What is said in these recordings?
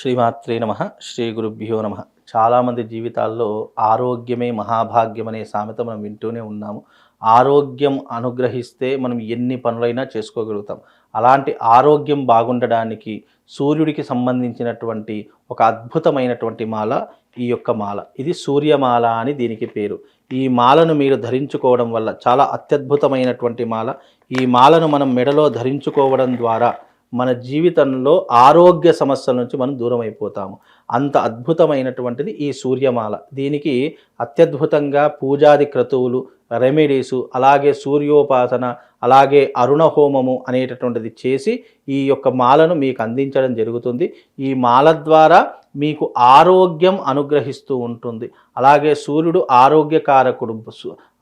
శ్రీమాత్రే నమ శ్రీ గురుభ్యో నమ. చాలామంది జీవితాల్లో ఆరోగ్యమే మహాభాగ్యం అనే సామెత మనం వింటూనే ఉన్నాము. ఆరోగ్యం అనుగ్రహిస్తే మనం ఎన్ని పనులైనా చేసుకోగలుగుతాం. అలాంటి ఆరోగ్యం బాగుండడానికి సూర్యుడికి సంబంధించినటువంటి ఒక అద్భుతమైనటువంటి మాల ఈ యొక్క మాల. ఇది సూర్యమాల అని దీనికి పేరు. ఈ మాలను మీరు ధరించుకోవడం వల్ల చాలా అత్యద్భుతమైనటువంటి మాల. ఈ మాలను మనం మెడలో ధరించుకోవడం ద్వారా మన జీవితంలో ఆరోగ్య సమస్యల నుంచి మనం దూరం అయిపోతాము అంత అద్భుతమైనటువంటిది ఈ సూర్యమాల. దీనికి అత్యద్భుతంగా పూజాది క్రతువులు రెమెడీసు అలాగే సూర్యోపాసన అలాగే అరుణ హోమము అనేటటువంటిది చేసి ఈ యొక్క మాలను మీకు అందించడం జరుగుతుంది. ఈ మాల ద్వారా మీకు ఆరోగ్యం అనుగ్రహిస్తూ ఉంటుంది. అలాగే సూర్యుడు ఆరోగ్యకారకుడు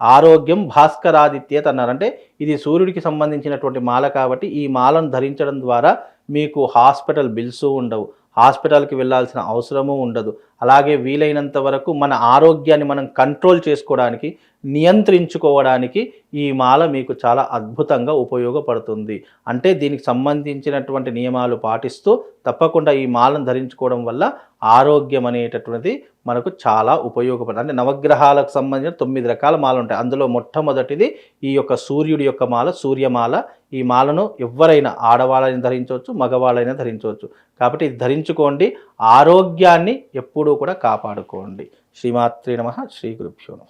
ఆరోగ్యం భాస్కరాదిత్యత అన్నారంటే ఇది సూర్యుడికి సంబంధించినటువంటి మాల కాబట్టి ఈ మాలను ధరించడం ద్వారా మీకు హాస్పిటల్ బిల్స్ ఉండవు. హాస్పిటల్కి వెళ్ళాల్సిన అవసరము ఉండదు. అలాగే వీలైనంత వరకు మన ఆరోగ్యాన్ని మనం కంట్రోల్ చేసుకోవడానికి నియంత్రించుకోవడానికి ఈ మాల మీకు చాలా అద్భుతంగా ఉపయోగపడుతుంది. అంటే దీనికి సంబంధించినటువంటి నియమాలు పాటిస్తూ తప్పకుండా ఈ మాలను ధరించుకోవడం వల్ల ఆరోగ్యం అనేటటువంటిది మనకు చాలా ఉపయోగపడుతుంది. అంటే నవగ్రహాలకు సంబంధించిన తొమ్మిది రకాల మాలలు ఉంటాయి. అందులో మొట్టమొదటిది ఈ యొక్క సూర్యుడి యొక్క మాల సూర్యమాల ఈ మాలను ఎవరైనా ఆడవాళ్ళని ధరించవచ్చు మగవాళ్ళైనా ధరించవచ్చు. కాబట్టి ఇది ధరించుకోండి ఆరోగ్యాన్ని ఎప్పుడూ కూడా కాపాడుకోండి. శ్రీమాత్రి నమ శ్రీ గురుభ్యో నమ.